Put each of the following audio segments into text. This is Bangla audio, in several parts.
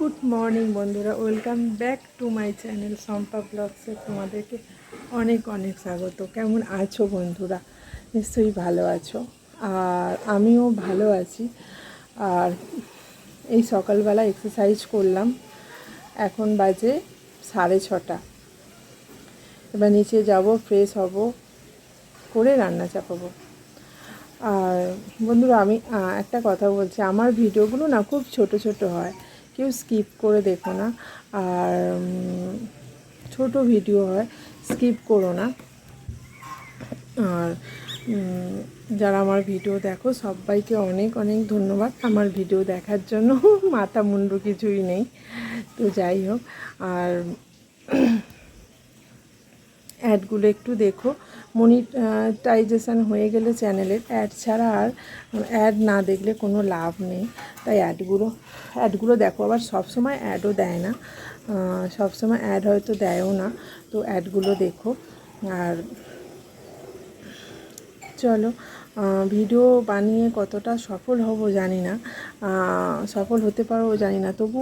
গুড মর্নিং বন্ধুরা। Welcome back to my channel Sampa ব্লগসে তোমাদেরকে অনেক অনেক স্বাগত। কেমন আছো বন্ধুরা? নিশ্চয়ই ভালো আছো। আর আমিও ভালো আছি। আর এই সকালবেলা এক্সারসাইজ করলাম। এখন বাজে সাড়ে ছটা। এবার নিচে যাব ফ্রেশ হব, করে রান্না চাপাবো। আর বন্ধুরা, আমি একটা কথা বলছি। আমার ভিডিওগুলো না খুব ছোট ছোট হয়। কেউ স্কিপ করে দেখো না। আর ছোট ভিডিও হয়, স্কিপ করো না। আর যারা আমার ভিডিও দেখো, সবাইকে অনেক অনেক ধন্যবাদ আমার ভিডিও দেখার জন্য। মাথা মুন্ডু কিছুই নেই। তো যাই হোক, আর অ্যাডগুলো একটু দেখো। মনিটাইজেশান হয়ে গেলে চ্যানেলের অ্যাড ছাড়া আর অ্যাড না দেখলে কোনো লাভ নেই। তাই অ্যাডগুলো অ্যাডগুলো দেখো, আবার সবসময় অ্যাডও দেয় না। সবসময় অ্যাড হয়তো দেয়ও না। তো অ্যাডগুলো দেখো। আর চলো ভিডিও বানিয়ে কতটা সফল হব জানি না। সফল হতে পারব জানি না। তবু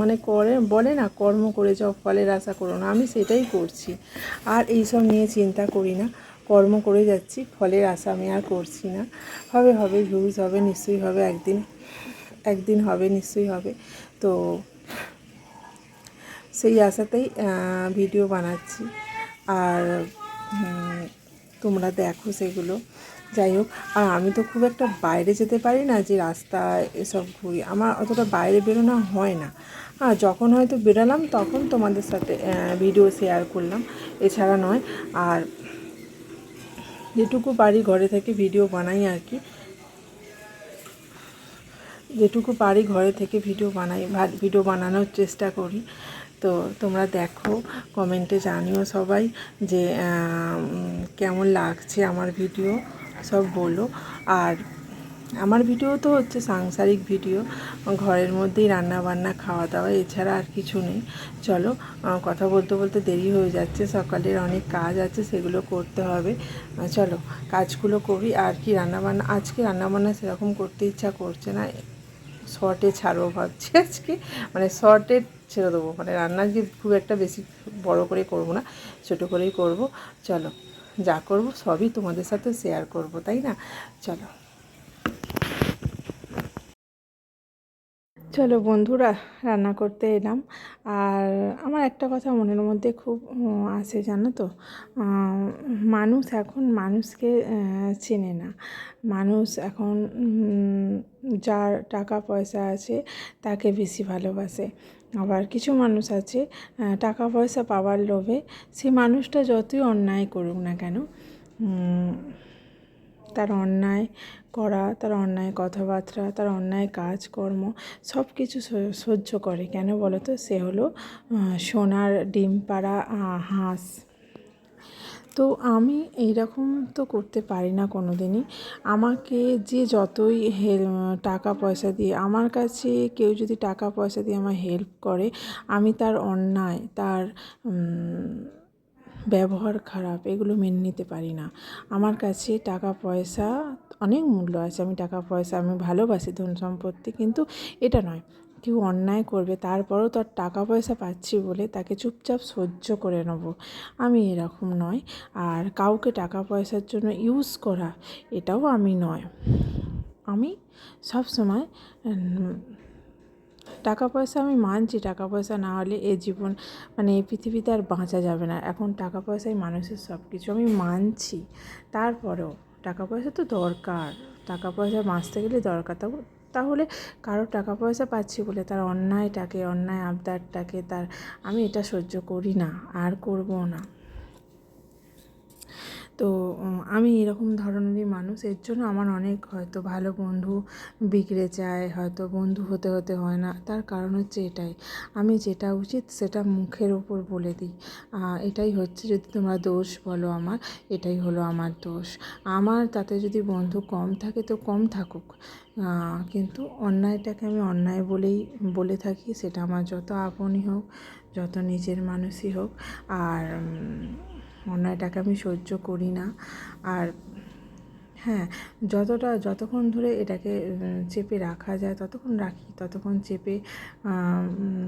মানে করে, বলে না, কর্ম করে যাও, ফলের আশা করো না। আমি সেটাই করছি। আর এইসব নিয়ে চিন্তা করি না। কর্ম করে যাচ্ছি, ফলের আশা আমি আর করছি না। হবে হবে ভিউজ হবে, নিশ্চয়ই হবে, একদিন একদিন হবে, নিশ্চয়ই হবে। তো সেই আশাতেই ভিডিও বানাচ্ছি। আর তোমরা দেখো সেগুলো। যাই হোক, আর আমি তো খুব একটা বাইরে যেতে পারি না যে রাস্তায় এসব ঘুরি। আমার অতটা বাইরে বেরোনো হয় না। হ্যাঁ যখন হয়তো বেরোলাম তখন তোমাদের সাথে ভিডিও শেয়ার করলাম। এছাড়া নয়, আর যেটুকু পারি ঘরে থেকে ভিডিও বানাই আর কি। যেটুকু পারি ঘরে থেকে ভিডিও বানাই ভিডিও বানানোর চেষ্টা করি। তো তোমরা দেখো কমেন্টে জানিও সবাই যে কেমন লাগছে আমার ভিডিও সব বলো আর আমার ভিডিও তো হচ্ছে সাংসারিক ভিডিও, ঘরের মধ্যেই রান্না বান্না খাওয়া দাওয়া এছাড়া আর কিছু নেই। চলো কথা বলতে বলতে দেরি হয়ে যাচ্ছে, সকালের অনেক কাজ আছে, সেগুলো করতে হবে। চলো, কাজগুলো করি, আর কি রান্নাবান্না, আজকে রান্নাবান্না সেরকম করতে ইচ্ছা করছে না, শর্টে ছাড়বো ভাবছি আজকে মানে শর্টে ছেড়ে দেবো মানে রান্না যে খুব একটা বেশি বড় করে করব না, ছোট করেই করব। চলো। যা করব সবই তোমাদের সাথে শেয়ার করব, তাই না? চলো। চলো বন্ধুরা, রান্না করতে এলাম। আর আমার একটা কথা মনের মধ্যে খুব আসে জানো তো? মানুষ এখন মানুষকে চেনে না। মানুষ এখন যার টাকা পয়সা আছে তাকে বেশি ভালোবাসে। আবার কিছু মানুষ আছে টাকা পয়সা পাওয়ার লোভে সে মানুষটা যতই অন্যায় করুক না কেন তার অন্যায় করা, তার অন্যায় কথাবার্তা, তার অন্যায় কাজকর্ম সব কিছু সহ্য করে। কেন বলো তো সে হলো সোনার ডিম পাড়া হাঁস। তো আমি এইরকম তো করতে পারি না কোনো দিনই আমাকে যে যতই হেল, টাকা পয়সা দিয়ে, আমার কাছে কেউ যদি টাকা পয়সা দিয়ে আমার হেল্প করে, আমি তার অন্যায়, তার ব্যবহার খারাপ এগুলো মেনে নিতে পারি না। আমার কাছে টাকা পয়সা অনেক মূল্য আছে। আমি টাকা পয়সা, আমি ভালোবাসি ধন সম্পত্তি, কিন্তু এটা নয়। কেউ অন্যায় করবে, তারপরও তার টাকা পয়সা পাচ্ছি বলে তাকে চুপচাপ সহ্য করে নেব। আমি এরকম নয়। আর কাউকে টাকা পয়সার জন্য ইউজ করা, এটাও আমি নয়। আমি সব সময় টাকা পয়সা আমি মানছি টাকা পয়সা না হলে এ জীবন মানে এই পৃথিবীতে আর বাঁচা যাবে না। এখন টাকা পয়সাই মানুষের সব কিছু আমি মানছি। তারপরেও টাকা পয়সা তো দরকার। টাকা পয়সা বাঁচতে গেলে দরকার তাও তাহলে কারও টাকা পয়সা পাচ্ছি বলে তার অন্যায়টাকে, অন্যায় আবদারটাকে তার, আমি এটা সহ্য করি না, আর করব না। তো আমি এরকম ধরনেরই মানুষ। এর জন্য আমার অনেক হয়তো ভালো বন্ধু বিগড়ে যায়, হয়তো বন্ধু হতে হতে হয় না। তার কারণ হচ্ছে এটাই। আমি যেটা উচিত সেটা মুখের ওপর বলে দিই। এটাই হচ্ছে যদি তোমরা দোষ বলো আমার, এটাই হলো আমার দোষ। আমার তাতে যদি বন্ধু কম থাকে তো কম থাকুক। কিন্তু অন্যায়টাকে আমি অন্যায় বলেই, বলে থাকি। সেটা আমার যত আপনই হোক, যত নিজের মানুষই হোক। আর অন্যায়টাকে আমি সহ্য করি না। আর হ্যাঁ যতটা, যতক্ষণ ধরে এটাকে চেপে রাখা যায়, ততক্ষণ রাখি, ততক্ষণ চেপে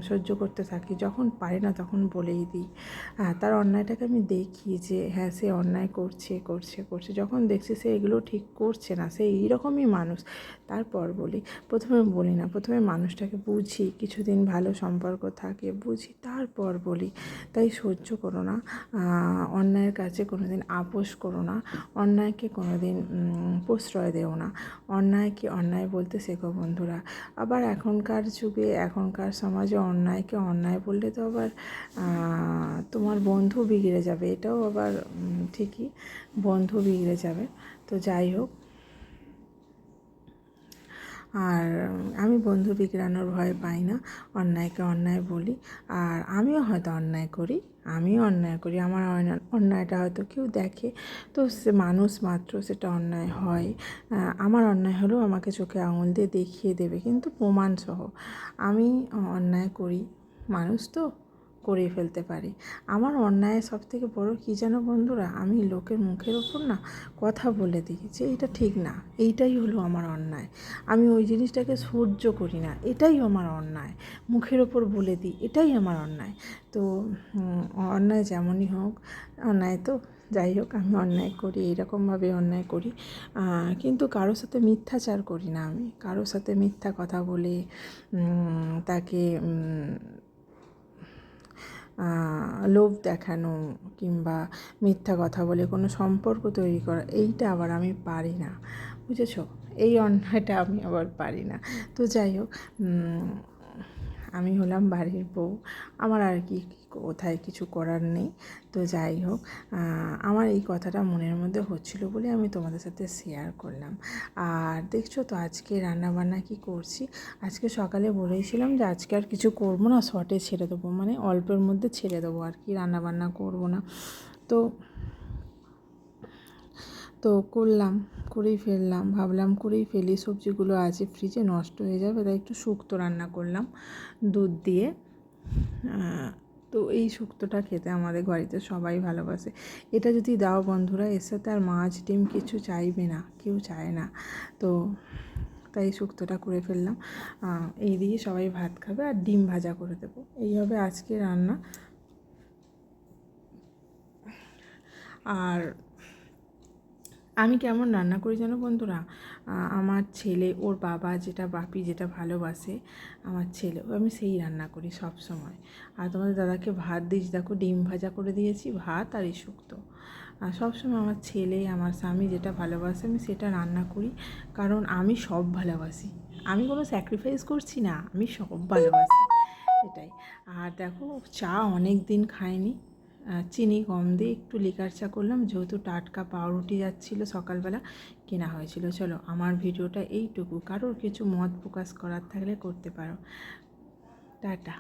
সহ্য করতে থাকি। যখন পারি না তখন বলেই দিই। হ্যাঁ তার অন্যায়টাকে আমি দেখি যে হ্যাঁ সে অন্যায় করছে করছে করছে। যখন দেখছি সে এগুলো ঠিক করছে না, সে এইরকমই মানুষ, তারপর বলি, প্রথমে বলি না, প্রথমে মানুষটাকে বুঝি, কিছুদিন ভালো সম্পর্ক থাকে, বুঝি, তারপর বলি। তাই সহ্য করো না অন্যায়ের কাছে কোনো দিন আপোষ করো না, অন্যায়কে কোনো দিন প্রশ্রয় দেও না। অন্যায় কি অন্যায় বলতে শেখো বন্ধুরা। আবার এখনকার যুগে, এখনকার সমাজে অন্যায়কে অন্যায় বললে তো আবার তোমার বন্ধু বিগড়ে যাবে। এটাও আবার ঠিকই বন্ধু বিগড়ে যাবে। তো যাই হোক আর আমি বন্ধু বিগড়ানোর ভয় পাই না, অন্যায়কে অন্যায় বলি। আর আমিও হয়তো অন্যায় করি, আমিও অন্যায় করি, আমার অন্যায়টা হয়তো কেউ দেখে। তো সে মানুষ মাত্র সেটা অন্যায় হয়। আমার অন্যায় হলেও আমাকে চোখে আঙুল দিয়ে দেখিয়ে দেবে, কিন্তু প্রমাণসহ। আমি অন্যায় করি, মানুষ তো। করে ফেলতে পারি। আমার অন্যায় সব থেকে বড় কী যেন বন্ধুরা? আমি লোকের মুখের ওপর না কথা বলে দিই যে এটা ঠিক না, এইটাই হলো আমার অন্যায়। আমি ওই জিনিসটাকে সহ্য করি না, এটাই আমার অন্যায়। মুখের ওপর বলে দিই, এটাই আমার অন্যায়। তো অন্যায় যেমনই হোক, অন্যায় তো যাই হোক, আমি অন্যায় করি, এইরকমভাবে অন্যায় করি। কিন্তু কারোর সাথে মিথ্যাচার করি না আমি। কারোর সাথে মিথ্যা কথা বলে তাকে লোভ দেখানো কিংবা মিথ্যা কথা বলে কোনো সম্পর্ক তৈরি করা, এইটা আবার আমি পারি না। বুঝেছ? এই অন্যায়টা আমি আবার পারি না। তো যাই হোক আমি হলাম বাড়ির বউ। আমার আর কি কোথায় কিছু করার নেই। তো যাই হোক আমার এই কথাটা মনের মধ্যে হচ্ছিল বলে আমি তোমাদের সাথে শেয়ার করলাম। আর দেখছ তো আজকে রান্নাবান্না কি করছি? আজকে সকালে বলেছিলাম যে আজকে আর কিছু করব না শর্টে ছেড়ে দেবো। মানে অল্পের মধ্যে ছেড়ে দেবো আর কি, রান্নাবান্না করব না। তো তো করলাম। করেই ফেললাম, ভাবলাম করেই ফেলি, সবজিগুলো আছে ফ্রিজে নষ্ট হয়ে যাবে, তাই একটু শুক্তো রান্না করলাম দুধ দিয়ে। তো এই শুক্তোটা খেতে আমাদের বাড়িতে সবাই ভালোবাসে। এটা যদি দাও বন্ধুরা, এর সাথে আর মাছ, ডিম কিছু চাইবে না, কেউ চায় না। তো তাই শুক্তোটা করে ফেললাম। এই দিয়ে সবাই ভাত খাবে আর ডিম ভাজা করে দেবো। এই হবে আজকে রান্না। আর আমি কেমন রান্না করি জানো বন্ধুরা? আমার ছেলে ওর বাবা যেটা বাপি যেটা ভালোবাসে আমার ছেলে আমি সেই রান্না করি সব সময়। আর তোমাদের দাদাকে ভাত দিয়েছি দেখো ডিম ভাজা করে দিয়েছি ভাত আর এই শুক্তো। আর সবসময় আমার ছেলে আমার স্বামী যেটা ভালোবাসে আমি সেটা রান্না করি। কারণ আমি সব ভালোবাসি। আমি কোনো স্যাক্রিফাইস করছি না আমি সব ভালোবাসি। এটাই। আর দেখো চা অনেক দিন আহ, চিনি কম দিয়ে একটু লিকার চা করলাম। যেহেতু টাটকা পাউরুটি যাচ্ছিল সকালবেলা, কেনা হয়েছিল। চলো, আমার ভিডিওটা এইটুকু। কারোর কিছু মত প্রকাশ করার থাকলে করতে পারো। টাটা।